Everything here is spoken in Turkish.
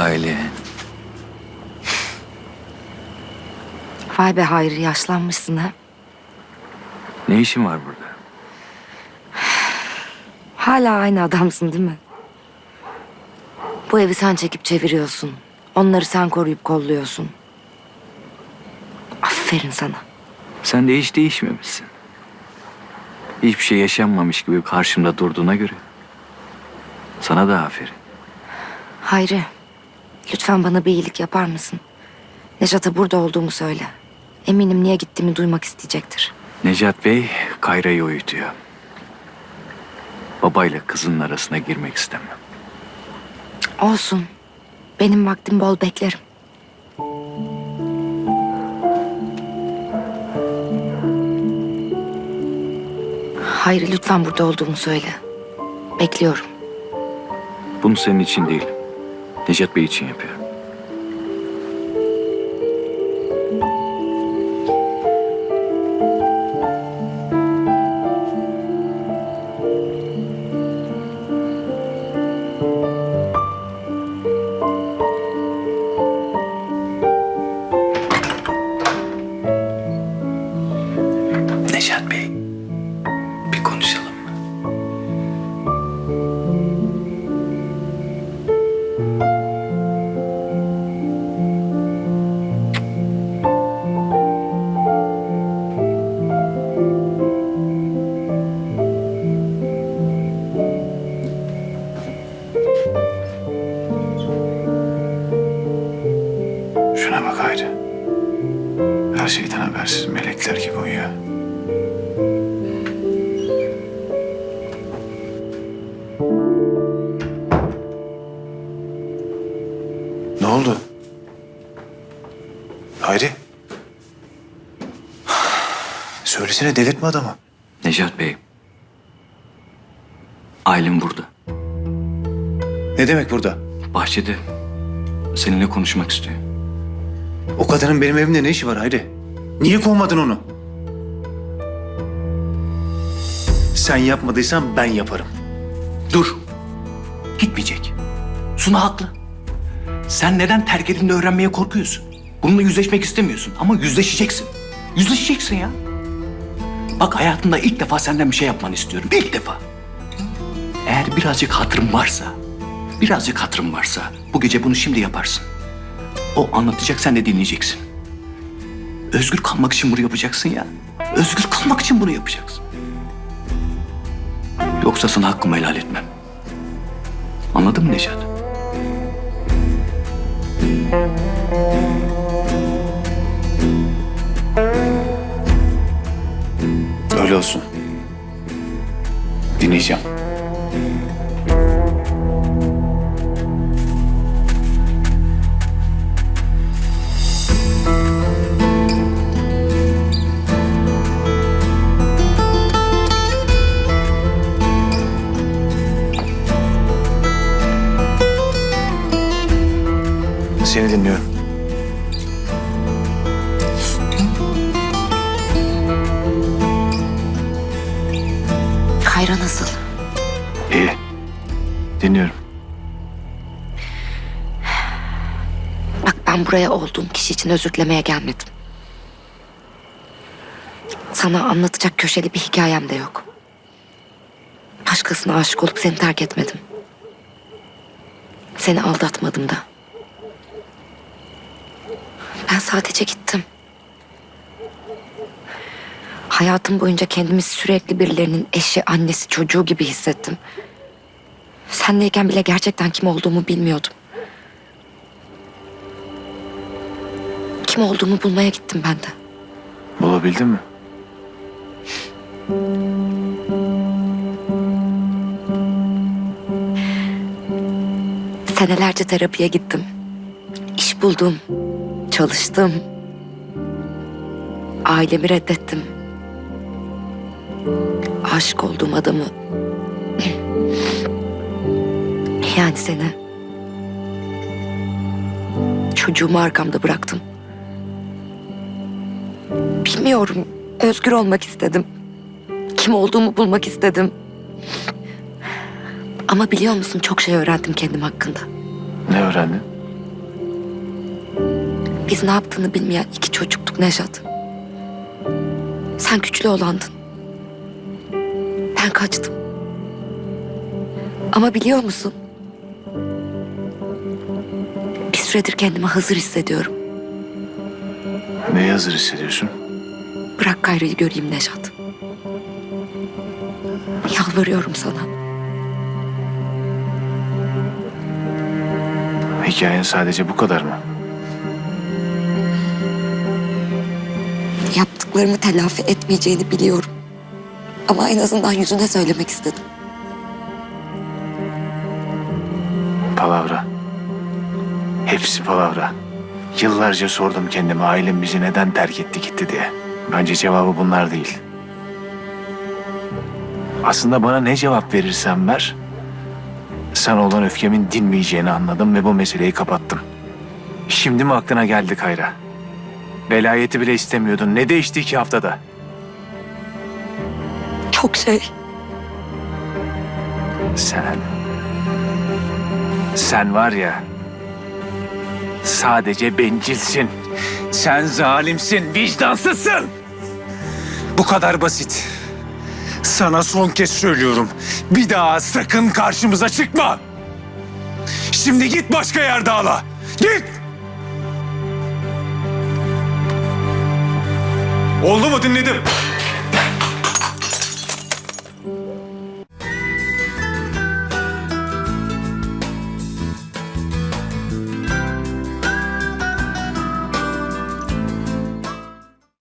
Aile. Vay be Hayri yaşlanmışsın ha. Ne işin var burada? Hala aynı adamsın değil mi? Bu evi sen çekip çeviriyorsun. Onları sen koruyup kolluyorsun. Aferin sana. Sen de hiç değişmemişsin. Hiçbir şey yaşanmamış gibi karşımda durduğuna göre. Sana da aferin. Hayri, lütfen bana bir iyilik yapar mısın? Nejat'a burada olduğumu söyle. Eminim niye gittiğimi duymak isteyecektir. Necat Bey Kayra'yı uyutuyor. Babayla kızının arasına girmek istemem. Olsun. Benim vaktim bol beklerim. Hayri lütfen burada olduğumu söyle. Bekliyorum. Bunu senin için değil, Necat Bey için yapıyorum. Şuna bak Hayri. Her şeyden habersiz melekler gibi uyuyor. Ne oldu? Hayri. Söylesene delirtme adamı. Necat Bey, ailem burada. Ne demek burada? Bahçede seninle konuşmak istiyor. O kadının benim evimde ne işi var Hayri? Niye kovmadın onu? Sen yapmadıysan ben yaparım. Dur. Gitmeyecek. Suna haklı. Sen neden terk edildiğini öğrenmeye korkuyorsun? Bununla yüzleşmek istemiyorsun ama yüzleşeceksin. Yüzleşeceksin ya. Bak hayatımda ilk defa senden bir şey yapmanı istiyorum. İlk defa. Eğer birazcık hatırım varsa, birazcık hatırım varsa bu gece bunu şimdi yaparsın. O anlatacak sen de dinleyeceksin. Özgür kalmak için bunu yapacaksın ya. Özgür kalmak için bunu yapacaksın. Yoksa sana hakkımı helal etmem. Anladın mı Necat? Öyle olsun. Dinleyeceğim. Seni dinliyorum. Kayra nasıl? İyi. Dinliyorum. Bak ben buraya olduğum kişi için özür dilemeye gelmedim. Sana anlatacak köşeli bir hikayem de yok. Başkasına aşık olup seni terk etmedim. Seni aldatmadım da. Ben sadece gittim. Hayatım boyunca kendimi sürekli birilerinin eşi, annesi, çocuğu gibi hissettim. Senleyken bile gerçekten kim olduğumu bilmiyordum. Kim olduğumu bulmaya gittim ben de. Bulabildin mi? Senelerce terapiye gittim. İş buldum. Çalıştım. Ailemi reddettim. Aşık olduğum adamı... Yani seni. Çocuğumu arkamda bıraktım. Bilmiyorum. Özgür olmak istedim. Kim olduğumu bulmak istedim. Ama biliyor musun çok şey öğrendim kendim hakkında. Ne öğrendin? Biz ne yaptığını bilmeyen iki çocuktuk Nejat. Sen güçlü olandın. Ben kaçtım. Ama biliyor musun? Bir süredir kendimi hazır hissediyorum. Neye hazır hissediyorsun? Bırak Kayra'yı göreyim Nejat. Yalvarıyorum sana. Hikayen sadece bu kadar mı? Yaptıklarımı telafi etmeyeceğini biliyorum. Ama en azından yüzüne söylemek istedim. Palavra. Hepsi palavra. Yıllarca sordum kendime ailem bizi neden terk etti gitti diye. Bence cevabı bunlar değil. Aslında bana ne cevap verirsen ver, sana olan öfkemin dinmeyeceğini anladım ve bu meseleyi kapattım. Şimdi mi aklına geldi Kayra? Velayeti bile istemiyordun. Ne değişti iki haftada? Çok şey. Sen... Sen var ya... Sadece bencilsin. Sen zalimsin, vicdansızsın. Bu kadar basit. Sana son kez söylüyorum. Bir daha sakın karşımıza çıkma. Şimdi git başka yerde ağla. Git! Oldu mu dinledim.